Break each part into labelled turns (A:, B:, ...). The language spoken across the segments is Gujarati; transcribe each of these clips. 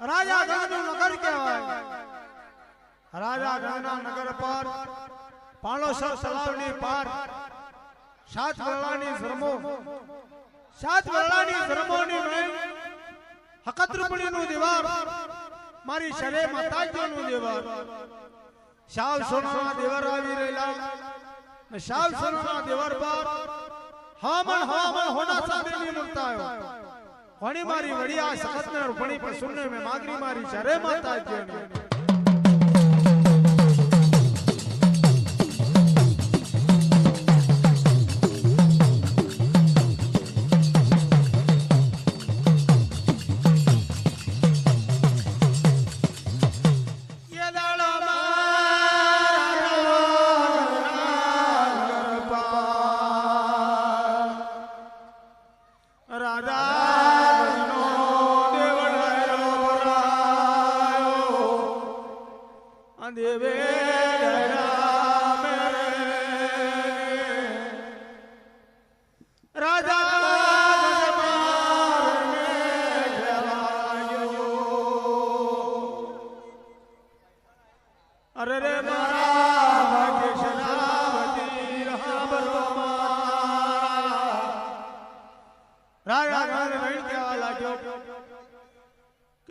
A: રાજા ગણનું કહેવાય. રાજા ગણના નગર પર પાણોસર વરલાની ધર્મોની મેં હકત્રપણીનું દીવાર, મારી શરે માતાજીનું દીવાર. શાવ સોનાના દેવર આવી રહેલા. શાવ સોનાના દેવર પર હામણ હામણ હોના સાબેની મુક્તાયો કોણી મારી વડિયા સખતને રૂપણી પર સુનને મે માગરી મારી શરે માતાજીની ये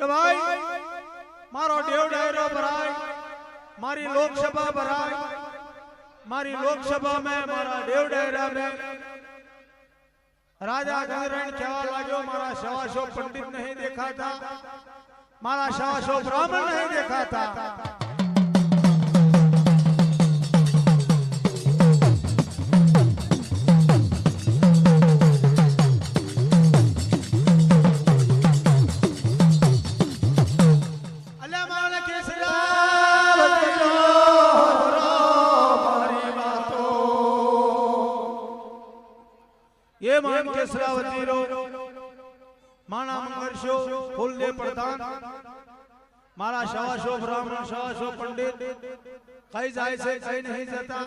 A: ભાઈ, મારો દેવ ડાયરો ભરાય, મારી લોકસભા ભરાય, મારી લોકસભા મે, મારા દેવ ડાયરા में રાજા ગંગરણ કહેવા લાગ્યો, મારા સવાસો પંડિત નહીં દેખાતા, મારા સવાસો બ્રાહ્મણ નહીં દેખાતા. માન કેસરાવતી રો માણા મંગરશો ફૂલ દે પ્રધાન. મારા સવાસો બ્રાહ્મણ સવાસો પંડિત. કઈ જાય છે કઈ નહીં જતા.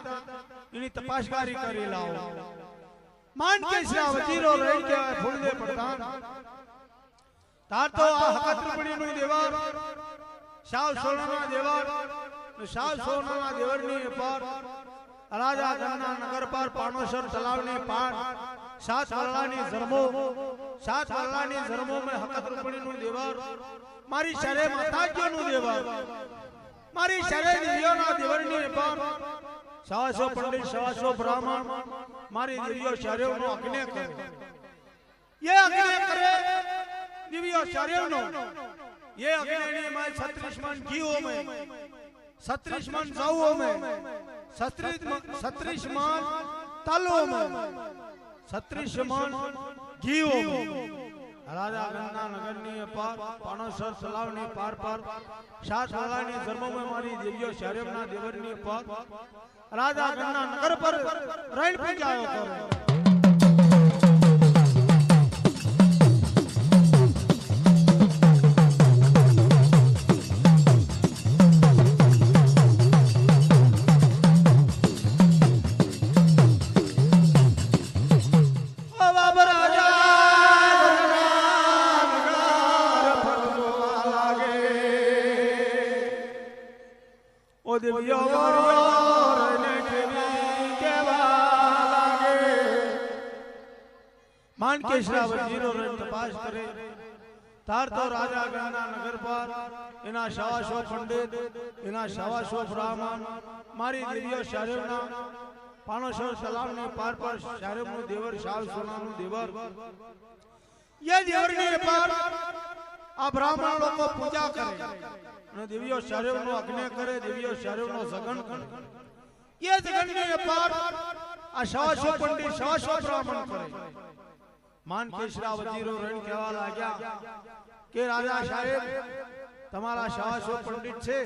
A: એની તપાસકારી કરી લાવો. માન કેસરાવતી રો રહી કે ફૂલ દે પ્રધાન. તાર તો આ હકત્રપણીનું દેવાર. શાવ સોનાના દેવાર. ને શાવ સોનાના દેવરની પર. રાજા ગણના નગર પર પાણોસર તલાવની પાર. સાત વલ્લાની ધર્મો સાત વલ્લાની ધર્મો મે હકત રૂપણીનું દેવર. મારી શરે માતાજીનું દેવર. મારી શરે દેવીઓના દેવરની પર સવાસો પંડિત સવાસો બ્રાહ્મણ. મારી દેવીઓ શરેવનો અગ્ને કરે. એ અગ્ને કરે. દેવીઓ શરેવનો એ અગ્નિની માં 36 મન જીવો મે 36 મન જવો મે 36 મન તલો મે છત્રીસ મણ ઘીઓ રાજા ગંગા નગરની પાર પાણોસર તલાવની પાર પાર સાત સલાની ધર્મમાં મારી દેવીઓ શહેરના દેવરની રાજા ગંગા નગર પર રણ પૂજાયો કરો. ઓ દિવ્યો. માનકેશરાવતીનો રણ તપાસ કરે. તાર તો રાજા નગર પર એના સવાસો પંડિત એના સવાસો બ્રાહ્મણ મારી દિવ્ય શરીરના પાણોસો સલામની પાર પર દેવર શાહ સોનાનું દેવર. પાર આ બ્રાહ્મણ લોકો પૂજા કરે. અને દિવ્યો શરીરનો અગ્નિ કરે દિવ્યો શરીરનો સગન કરે. ये જગનની પાર આ સવાસો પંડિત સવાસો બ્રાહ્મણ કરે. માન કેશરાવતીરો રણ કહેવા લાગ્યા કે રાજા સાહેબ, તમારા સવાસો પંડિત છે,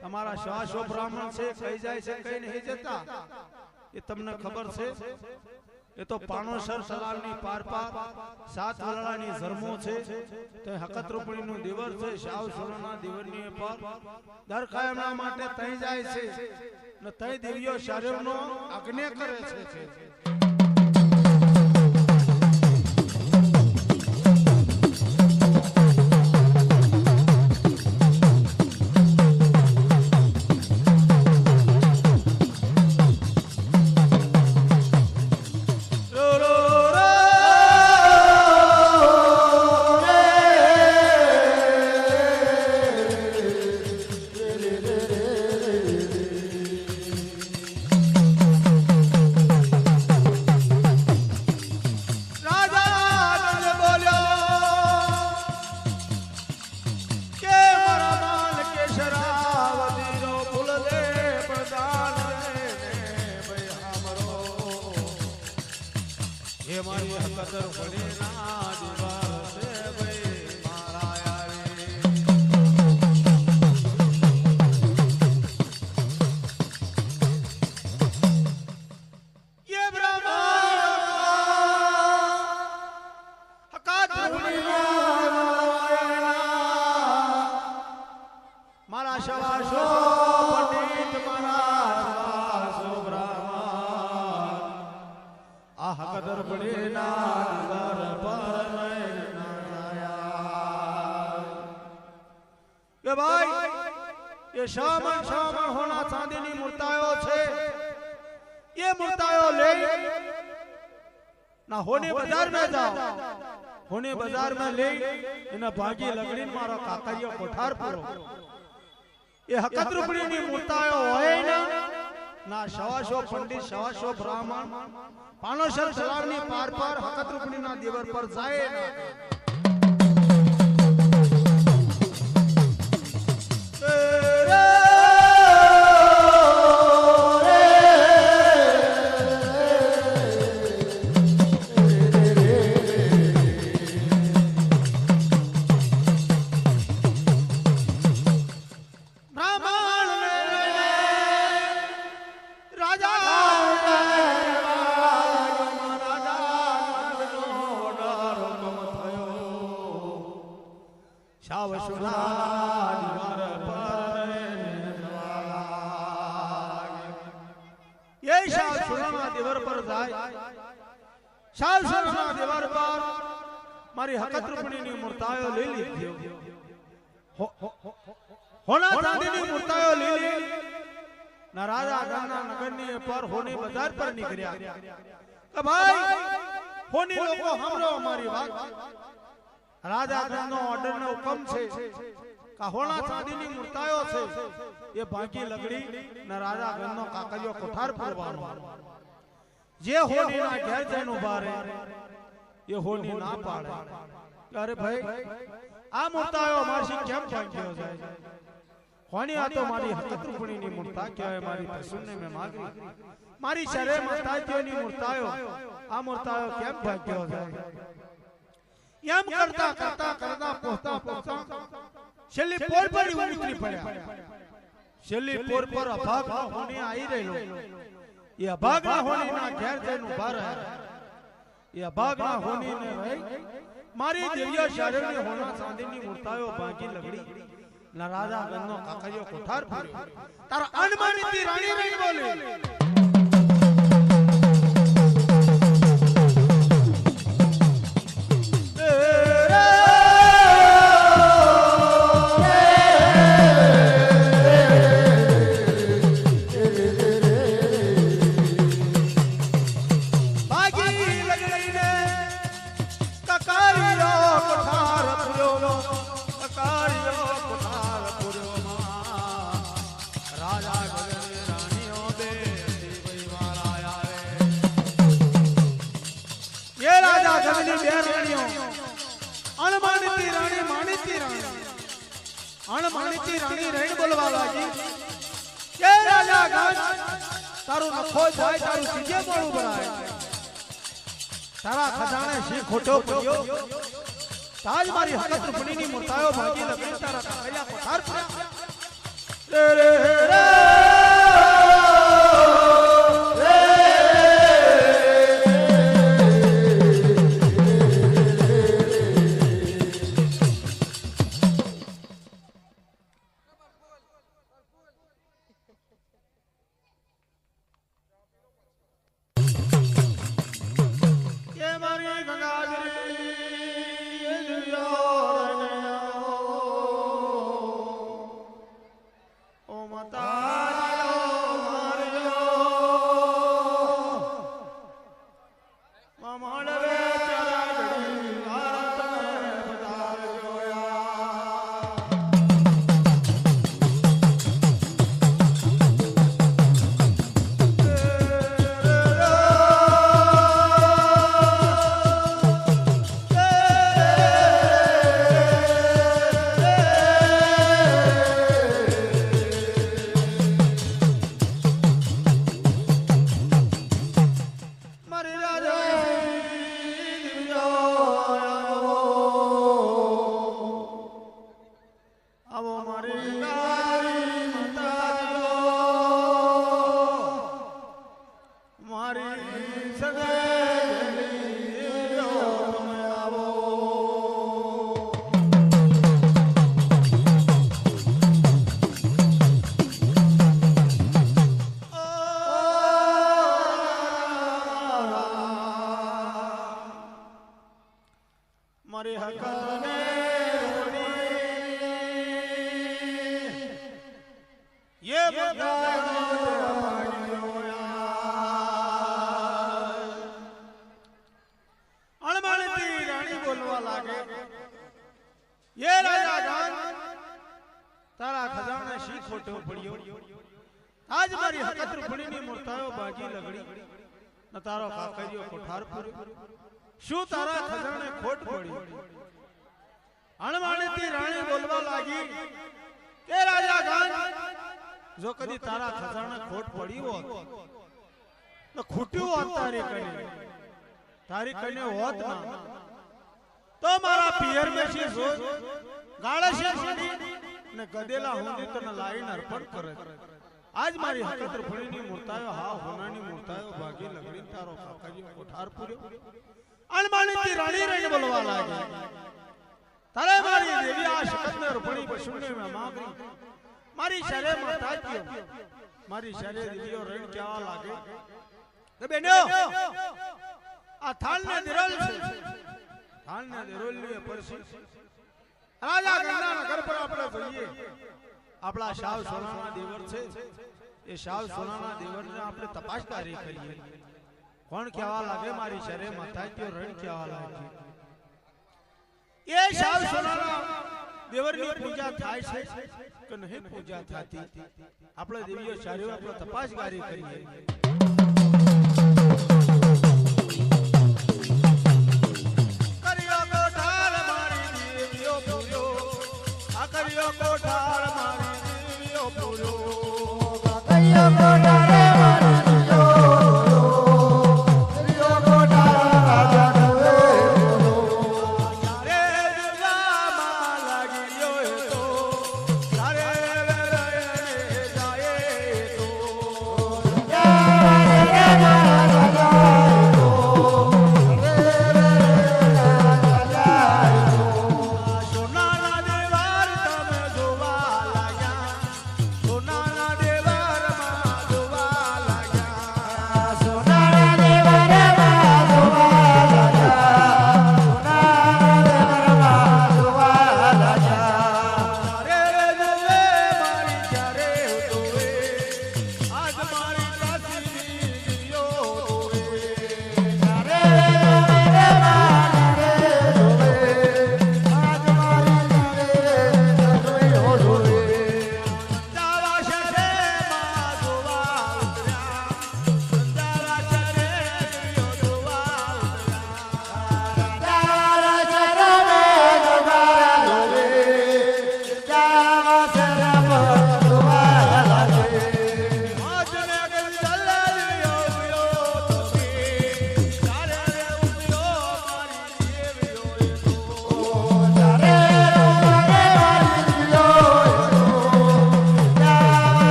A: તમારા સવાસો બ્રાહ્મણ છે, કઈ જાય છે, કઈ નહીં જતા. એ તમને ખબર છે? એ તો પાણોસર સલાલની પાર પાર સાત વલાળાની ધર્મો છે તે હકત રૂપણીનું દિવર છે શાવ સુરના દિવરની પર દર કાયમના માટે તઈ જાય છે. ને તઈ દિવ્યો શરીરનો અગ્ને કરે છે. એ શામાં હોણા ચાંદીની મૂર્તાઓ છે. એ મૂર્તાઓ લઈ ના હોને બજારમાં જાઓ હોને બજારમાં લઈ એના ભાગી લગડી મારો કાકાજીઓ કોઠાર પૂરો. એ હકત રૂપડી ની હોય ને ના સવાસો પંડિત સવાસો બ્રાહ્મણ. પાનોસર તળાવની પાર પર હકત રૂપડી ના દેવર પર જાય પર હોની બજાર પર નીકળ્યા. કે ભાઈ હોની લોકો સાંભળો અમારી વાત. રાજા ગામનો ઓર્ડર નો હુકમ છે કે હોના ચાંદીની મૂર્તાયો છે. એ ભાગી લગડી ના રાજા ગામનો કાકરિયો કોઠાર પૂરવાનો. જે હોની ના ઘેર જઈને ઊભા રહે એ હોની ના પાડે. અરે ભાઈ આ મૂર્તાયો અમારી કેમ ભાંગ્યો જાય કોની આ તો મારી હકત રૂપણીની મૂર્તા કહેવાય મારી પશુને મેં માગી મારી શરે માતાજીઓની મૂર્તાયો. આ મૂર્તાયો કેમ ભાગ્યો છે? એમ કરતા કરતા કરતા પહોંચતા પહોંચતા છેલ્લી પોર પર ઉતરી પડ્યા. છેલ્લી પોર પર અભાગ હોની આવી રહ્યો એ અભાગના હોનીના ઘેર જઈને ઊભા રહ્યા. એ અભાગના હોનીને રહી મારી દિવ્ય શરીરની હોના ચાંદીની મૂર્તાયો ભાગી લગડી. ના રાજા ગંનો કાકરિયો કોઠાર ફર્યો તારા અનમાનિતી રાણી રહી બોલી. રાજા ગગની બે રાણીઓ અણમાનિતી રાણી માનિતી રાણી અણમાનિતી રાણી રેણ બોલવા લાગી કે રાજા ગાજ તારું નખો જાય તારું સીજે મોડું ભરાય તારા ખજાને શી ખોટો પડ્યો તાજ મારી હકત રૂપણીની મૂર્તાયો ભાગી લગી તારા કાકરિયા પથાર પર રે રે રે લાગે. ये રાજા ગાન તારા ખજાને શી ખોટો પડ્યો? આજ મારી હકત રૂપણીની મૂર્તાઓ બાજી લગડી. ન તારો કાકરિયો કોઠાર પૂર્યો શું તારા ખજાને ખોટ પડી અણમાણથી રાણી બોલવા લાગી કે રાજા ગાન જો કદી તારા ખજાને ખોટ પડી હોત, તો ખૂટ્યું હોત તારી કને. તારી કને હોત ના. તો મારા પિયર મેસી રોજ ગાળે છે માંડી ને ગદેલા હુંદી તને લાઈન અર્પણ કરે આજ મારી હકત ફળીની મૂર્તાયો, હા હોનાની મૂર્તાયો ભાગી લગડી તારો કાકાજી કોઠાર પૂર્યો. અણમાણીથી રાણી રહીને બોલવા લાગી. તારે મારી દેવી આ શકતને રૂપણી પશુને મે માગરી. મારી શરે માતા કયો મારી શરે દેવીઓ રહીને કહેવા લાગે. બેનો આ થાળને દિરલ છે. પરસી રાજા પર આપણે જોઈએ આપણા શાવ સોનાના દેવર છે. એ શાવ સોનાના દેવરને આપણે તપાસદારી કરીએ કોણ કહેવા લાગે મારી શરે કયો રણ કહેવા લાગે? એ શાવ સોનાના દેવરની પૂજા થાય છે કે નહીં પૂજા થતી? આપણે દેવીઓ ચાર્યો આપણે તપાસગારી કરીએ. આ કર્યો કોઠાર મારી પૂરો. પૂર્યો તારે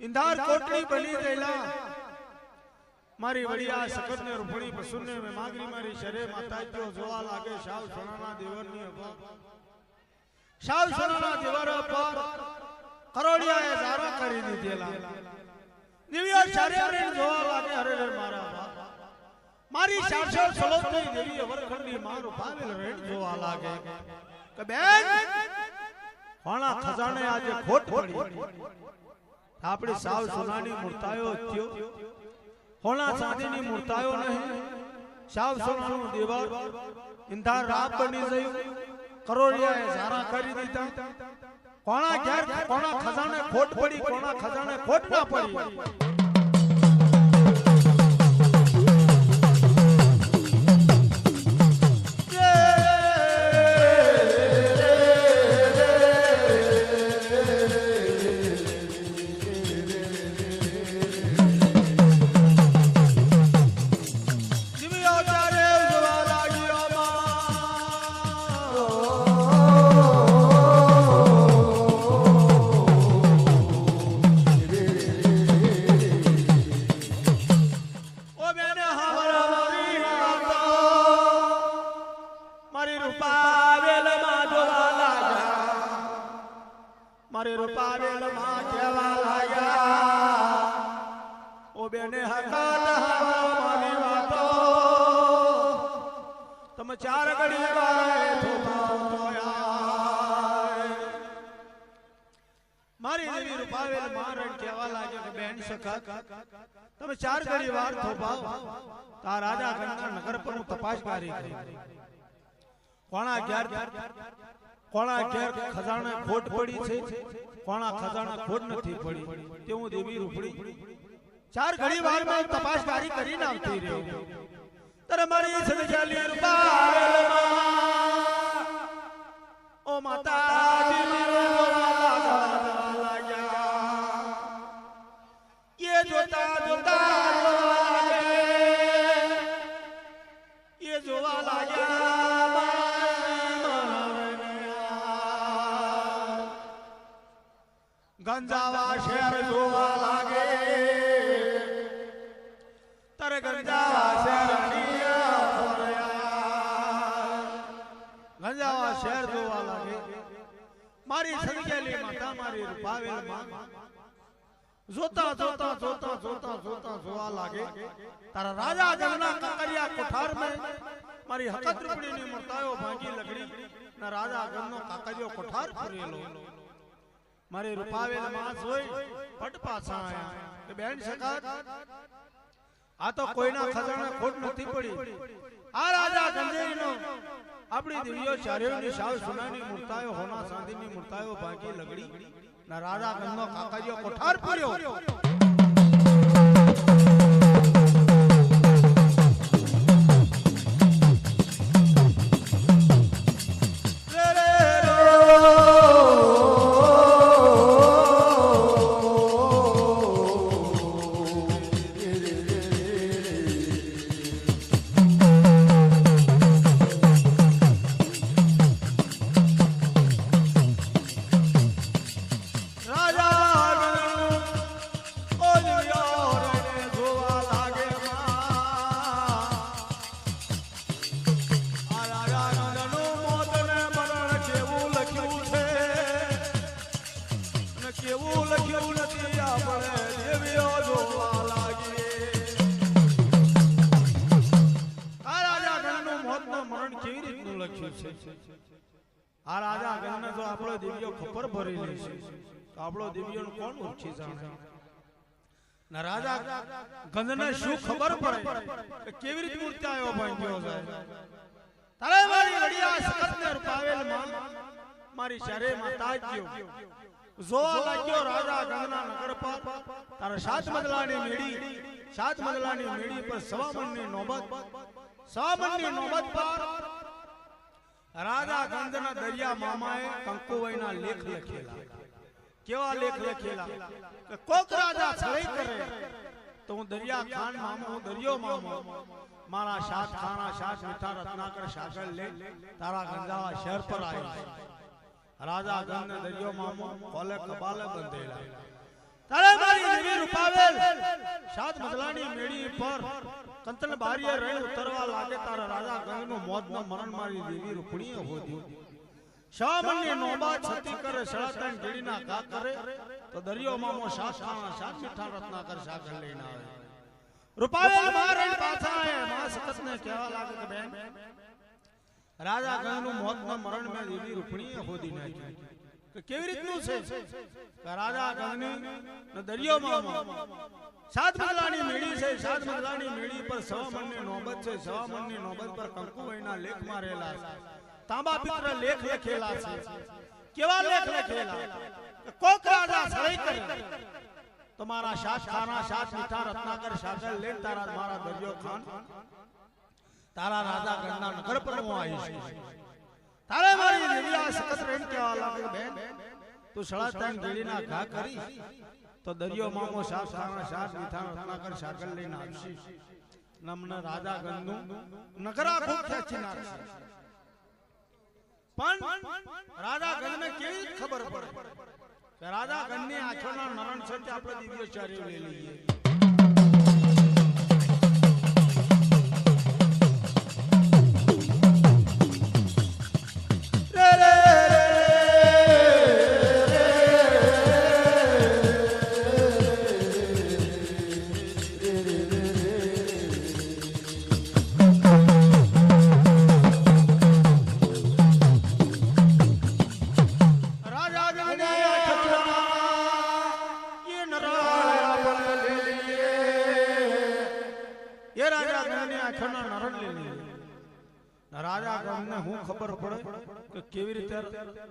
A: ઇંધાર કોટડી બની ગયેલા. મારી વડિયા સખત ને રૂપણી પશુને મેં માગરી મારી શરે માતાજીઓ જોવા લાગે શાવ સોનાના દેવરની અપા શાવ સોનાના દેવર અપા કરોડિયાએ ધારા કરી દીધેલા. દિવ્ય શરે જોવા લાગે હરે હરે મારા મારી સાસર સલોતની દેવી વરખંડી મારું પાવેલ રેણ જોવા લાગે. કે બેન! કોણા ખજાને આજે ખોટ પડી. આપણી સાવ સોનાની મૂર્તાયો થયો. હોણા ચાંદીની મૂર્તાયો નહીં. સાવ સોનાનું દેવળ ઇંધાર રાત બની ગયું. કરોડિયાએ સારા કરી દીધા. કોણા ઘેર કોણા ખજાને ખોટ પડી કોણા ખજાને ખોટ ના પડી. કોણા ઘેર ખજાને ખોટ પડી છે. કોણા ખજાને ખોટ નથી પડી. તે હું દેવી રૂપડી. ચાર ઘડી વારમાં તપાસ કરી કરીને આવતી રહ્યો તર મારી સદજાલી રૂપાલ ઓ માતા મારા મારી સદગેલી માતા મારી રૂપાવેલમાં જોતા જોતા જોતા જોતા જોતા જોવા લાગે તારા રાજા જગના કાકરિયા કોઠાર મે મારી હકત રૂપડીની મૂર્તાયો ભાંગી લગડી ના રાજા ગમનો કાકરિયો કોઠાર ફરેલો મારી રૂપાવેલમાં જોઈ પટ પાછા આયા કે બેન સકાત આ તો કોઈના ખજાને ખોટ નથી પડી આ રાજા ગંજેરીનો આપણી દિવ્યો ચારેયની સાવ સોનાની મૂર્તાયો હોના સાંધીની મૂર્તાયો ભાગી લગડી. ના રાજા ગંગનો કાકાજીઓ કોઠાર પડ્યો આપણો દિવ્યોનું કોણ ઓછી જાણે? ના રાજા ગંધને શું ખબર પડે? કે કેવી રીતે મૂર્તિ આવ્યો ભાઈ ગયો સાહેબ? તારે મારી વડિયા સખતને રૂપાવેલમાં મારી શરે માં તાજ્યો જોવા લાગ્યો રાજા ગંગના નગર પર તારા સાત મદલાની મેડી સાત મદલાની મેડી પર સવામણની નોબત સવામણની નોબત પર રાજા ગંધના દરિયા મામાએ કંકુવાઈના લેખ લખેલા. કેવા લેખ લખેલા? કોક રાજા છળઈ કરે. તો હું દરિયા ખાન મામો હું દરિયો મામો મારા શાહ ખાના શાહ મીઠા રત્નાકર સાગર લે તારા ગંગાવા શહેર પર આવ્યો રાજા ગંગ દરિયો મામો કોલે કબાલે બંધેલા. તારે મારી દેવી રૂપાવેલ સાત મજલાની મેડી પર કંતન બારીએ રહી ઉતરવા લાગે તારા રાજા ગંગનું મોત નો મરણ મારી દેવી રૂપણીએ હોદ્યું. શામની નોબા છતી કરે સળાતન ગીડીના કા કરે તો દરિયો મામો સાત ખાણા સાત મીઠા રત્નાકર સાગર લઈને આવે. રૂપાવેલ મારણ પાછા આયા માં સખતને કહેવા લાગે કે બેન રાજા ગણનું મોત નો મરણ મેં દેવી રૂપણીએ હોદી નાખ્યું કે કેવી રીતનું છે? કે રાજા ગણની ને દરિયો મામો સાત મજલાની મેળી છે સાત મજલાની મેળી પર સવા મણની નોબત છે સવા મણની નોબત પર કંકુભાઈના લેખ મારેલા છે. તાંબા પિત્ર લેખ લખેલા છે. કેવા લેખ લખેલા? કોક રાજા સળઈ કરે. તમારા સાત ખાના સાત મીઠા રત્નાકર શાસન લેન તારા મારા દરિયો ખાન. તારા રાજા ગણના નગર પર હું આવીશ તારે મારી દેવિયા સખત રેન કેવા લાગે બેન? તું સળા તાન ગેડીના ઘા કરી તો દરિયો મામો સાત ખાના સાત મીઠા રત્નાકર શાસન લઈને આવશે. નમને રાજા ગણનું નગરા ખૂબ ખેંચી નાખશે પણ રાજા ગણને કેવી ખબર પડે? કે ની આંખો ના નરણ છે આપણે દિવ્ય ચાર્ય લઈ લઈએ.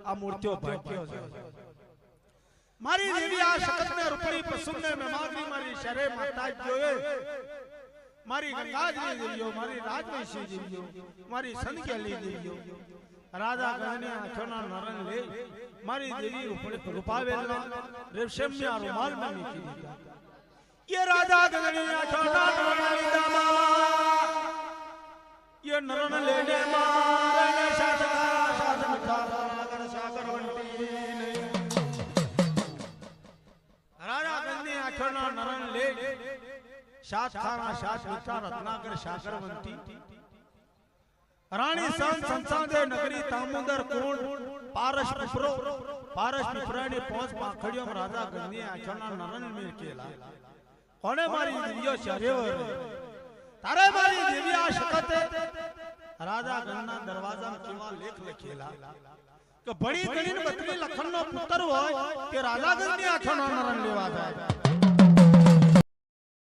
A: આ મૂર્તિઓ ભાગ્યો છે મારી દેવી આ શકતને રૂપડી પસુમને મેમાની મારી શરે માતા જોયે મારી ગંગાજની દેવીઓ મારી રાજવંશી દેવીઓ મારી સંકેલી દેવીઓ રાજા ગણને આંખોના નરણ લે મારી દેવી રૂપડી રૂપાવેલના રેશમિયા રૂમાલમાં મૂકી દીધા ये राजा गगनी आंखों नरण લીધામાં ये नरण लेने मारने સાત ખાના સાત મીઠા રત્નાકર સાગરવંતી રાણી સંત સંસાદે નગરી તામુદર કુંડ પારસ પીપરો પારસ પીપરાની પોંચ પાંખડીઓમાં રાજા ગંગની આંખોના નરણ મેકેલા કોને મારી દિવ્યો ચર્યો તારે મારી દિવ્યા શકતે રાજા ગણના દરવાજામાં કેવા લેખ લખેલા કે ભણી ગણીને બત્રી લખનનો પુત્ર હોય કે રાજા ગણની આંખોનો નરણ લેવા જાય